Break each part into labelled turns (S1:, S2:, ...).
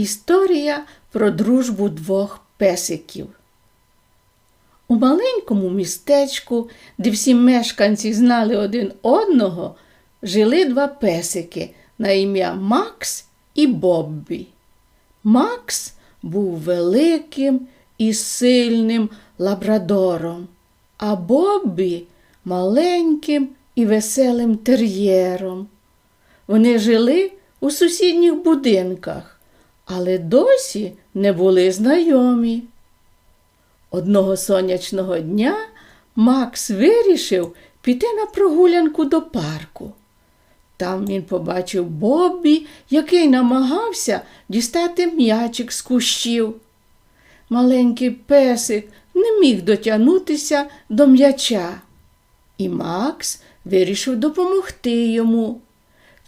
S1: Історія про дружбу двох песиків. У маленькому містечку, де всі мешканці знали один одного, жили два песики на ім'я Макс і Боббі. Макс був великим і сильним лабрадором, а Боббі маленьким і веселим тер'єром. Вони жили у сусідніх будинках, але досі не були знайомі. Одного сонячного дня Макс вирішив піти на прогулянку до парку. Там він побачив Боббі, який намагався дістати м'ячик з кущів. Маленький песик не міг дотягнутися до м'яча, і Макс вирішив допомогти йому.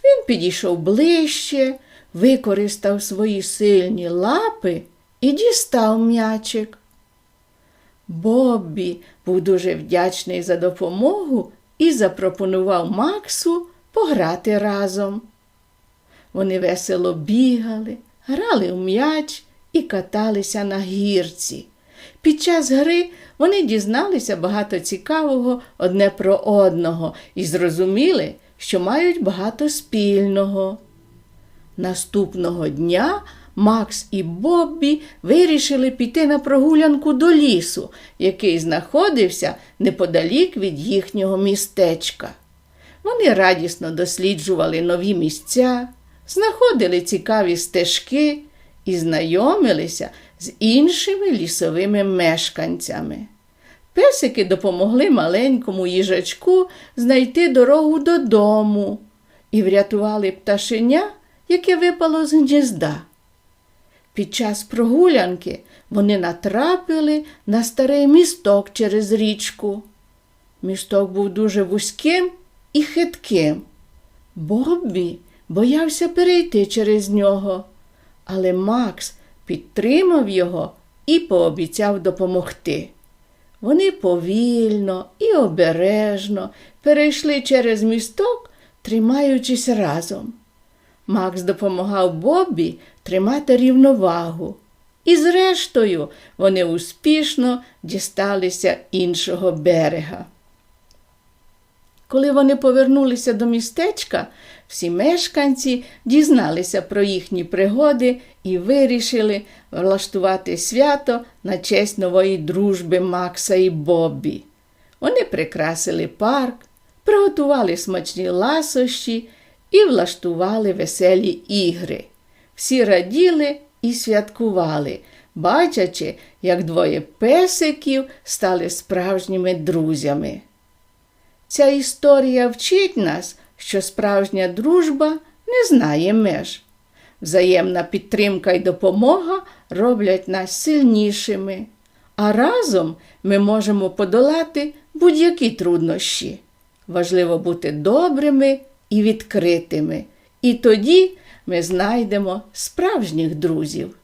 S1: Він підійшов ближче, використав свої сильні лапи і дістав м'ячик. Боббі був дуже вдячний за допомогу і запропонував Максу пограти разом. Вони весело бігали, грали в м'яч і каталися на гірці. Під час гри вони дізналися багато цікавого одне про одного і зрозуміли, що мають багато спільного. Наступного дня Макс і Боббі вирішили піти на прогулянку до лісу, який знаходився неподалік від їхнього містечка. Вони радісно досліджували нові місця, знаходили цікаві стежки і знайомилися з іншими лісовими мешканцями. Песики допомогли маленькому їжачку знайти дорогу додому і врятували пташеня, яке випало з гнізда. Під час прогулянки вони натрапили на старий місток через річку. Місток був дуже вузьким і хитким. Боббі боявся перейти через нього, але Макс підтримав його і пообіцяв допомогти. Вони повільно і обережно перейшли через місток, тримаючись разом. Макс допомагав Боббі тримати рівновагу. І, зрештою, вони успішно дісталися іншого берега. Коли вони повернулися до містечка, всі мешканці дізналися про їхні пригоди і вирішили влаштувати свято на честь нової дружби Макса і Боббі. Вони прикрасили парк, приготували смачні ласощі і влаштували веселі ігри. Всі раділи і святкували, бачачи, як двоє песиків стали справжніми друзями. Ця історія вчить нас, що справжня дружба не знає меж. Взаємна підтримка і допомога роблять нас сильнішими, а разом ми можемо подолати будь-які труднощі. Важливо бути добрими і відкритими, і тоді ми знайдемо справжніх друзів.